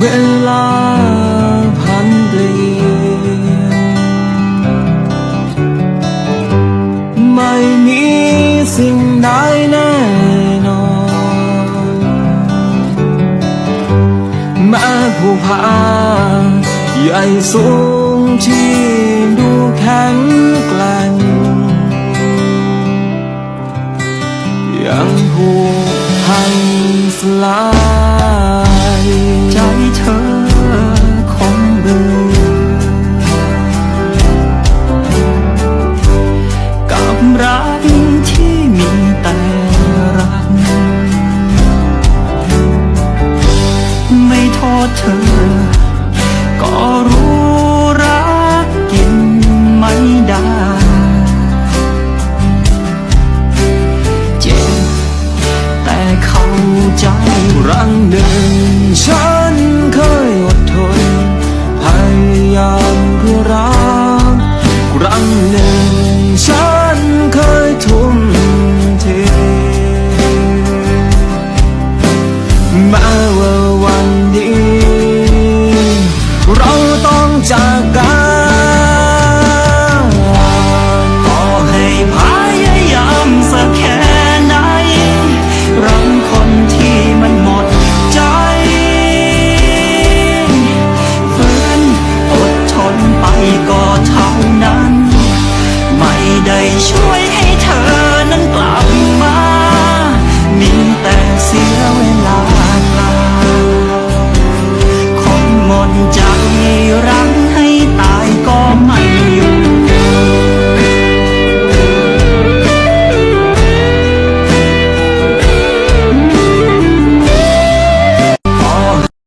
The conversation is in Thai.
เวลาพันเปลี่ยนไม่มีสิ่งใดแน่นอนแม้ผู้พาใหญ่สูงที่ดูแข็งแกร่งยังผูกพันสลาย ไม่โทษเธอ ก็รู้รักกินไม่ได้ เจ็บแต่เข้าใจครั้งหนึ่งฉัน 人说。